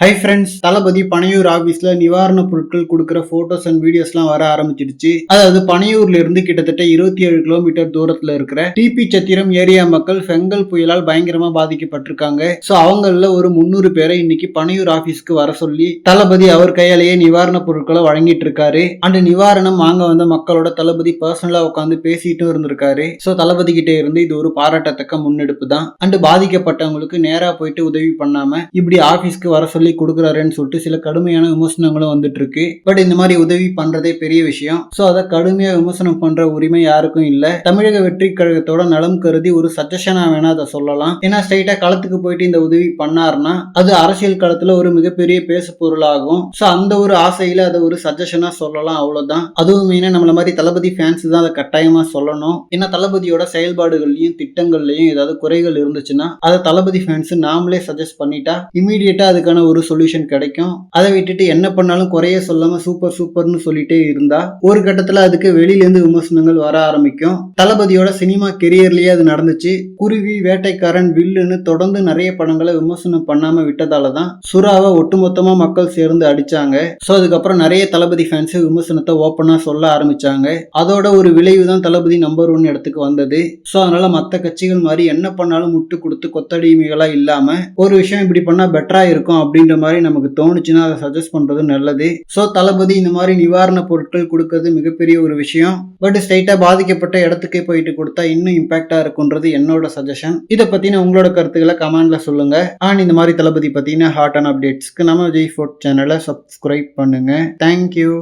Hi friends தளபதி பனையூர் ஆபீஸ்ல நிவாரண பொருட்கள் கொடுக்கிற போட்டோஸ் அண்ட் வீடியோஸ் எல்லாம் வர ஆரம்பிச்சிடுச்சு. அதாவது பனையூர்ல இருந்து கிட்டத்தட்ட இருபத்தி ஏழு கிலோமீட்டர் தூரத்துல இருக்கிற டிபி சத்திரம் ஏரியா மக்கள் செங்கல் புயலால் பயங்கரமா பாதிக்கப்பட்டிருக்காங்க. சோ அவங்கள ஒரு முன்னூறு பேரை இன்னைக்கு பனையூர் ஆபீஸ்க்கு வர சொல்லி தளபதி அவர் கையாலேயே நிவாரண பொருட்களை வழங்கிட்டு இருக்காரு அண்ட் நிவாரணம் வாங்க வந்த மக்களோட தளபதி பர்சனலா உட்காந்து பேசிட்டும் இருந்திருக்காரு. சோ தளபதி கிட்ட இருந்து இது ஒரு பாராட்டத்தக்க முன்னெடுப்பு தான். அண்ட் பாதிக்கப்பட்டவங்களுக்கு நேரா போயிட்டு உதவி பண்ணாம இப்படி ஆபீஸ்க்கு வர சொல்லி கொடுக்குறாருன்னு சொல்லிட்டு சில கடுமையான விமர்சனங்களும் வந்துட்டு இருக்கு பட் இந்த மாதிரி உதவி பண்றதே பெரிய விஷயம். ஸோ அதை கடுமையா விமர்சனம் பண்ற உரிமை யாருக்கும் இல்ல. தமிழக வெற்றி கழகத்தோட நலம் கருதி ஒரு சஜஷனா வேணா அதை சொல்லலாம். ஏன்னா ஸ்ட்ரைட்டா களத்துக்கு போயிட்டு இந்த உதவி பண்ணாருன்னா அது அரசியல் களத்துல ஒரு மிகப்பெரிய பேசு பொருளாகும் சோ அந்த ஒரு ஆசையில அதை ஒரு சஜஷனா சொல்லலாம் அவ்வளவுதான். அதுவும் மெயினா நம்மள மாதிரி தளபதி ஃபேன்ஸ் தான் அதை கட்டாயமா சொல்லணும். ஏன்னா தளபதியோட செயல்பாடுகள்லயும் திட்டங்கள்லயும் ஏதாவது குறைகள் இருந்துச்சுன்னா அதை தளபதி ஃபேன்ஸ் நாமளே சஜஸ்ட் பண்ணிட்டா இமீடியட்டா அதுக்கான ஒரு சொல்யூஷன் கிடைக்கும். அதை விட்டுட்டு என்ன பண்ணாலும் குறைய சொல்லாம சூப்பர் சூப்பர்னு சொல்லிட்டே இருந்தா ஒரு கட்டத்துல அதுக்கு வெளியிலேருந்து விமர்சனங்கள் வர ஆரம்பிக்கும். தளபதியோட சினிமா கெரியர்லயே அது நடந்துச்சு. குருவி வேட்டைக்காரன் வில்லுன்னு தொடர்ந்து நிறைய படங்களை விமர்சனம் பண்ணாம விட்டதால தான் சுறாவை ஒட்டுமொத்தமா மக்கள் சேர்ந்து அடிச்சாங்க. ஸோ அதுக்கப்புறம் நிறைய தளபதி ஃபேன்ஸ் விமர்சனத்தை ஓப்பனா சொல்ல ஆரம்பிச்சாங்க. அதோட ஒரு விளைவு தான் தளபதி நம்பர் ஒன் இடத்துக்கு வந்தது. ஸோ அதனால மற்ற கட்சிகள் மாதிரி என்ன பண்ணாலும் முட்டு கொடுத்து கொத்தடிமைகளா இல்லாம ஒரு விஷயம் இப்படி பண்ணா பெட்டரா இருக்கும் அப்படின்னு அப்படின்ற மாதிரி நமக்கு தோணுச்சுன்னா அதை சஜஸ்ட் பண்றது நல்லது. ஸோ தளபதி இந்த மாதிரி நிவாரண பொருட்கள் கொடுக்கறது மிகப்பெரிய ஒரு விஷயம். பட் ஸ்ட்ரைட்டாக பாதிக்கப்பட்ட இடத்துக்கே போயிட்டு கொடுத்தா இன்னும் இம்பாக்டா இருக்குன்றது என்னோட சஜஷன் இதை பத்தின உங்களோட கருத்துக்களை கமெண்ட்ல சொல்லுங்க. அண்ட் இந்த மாதிரி தளபதி பத்தின ஹாட் அண்ட் அப்டேட்ஸ்க்கு நம்ம ஜெய் ஃபோர்ட் சேனலை சப்ஸ்கிரைப் பண்ணுங்க. Thank you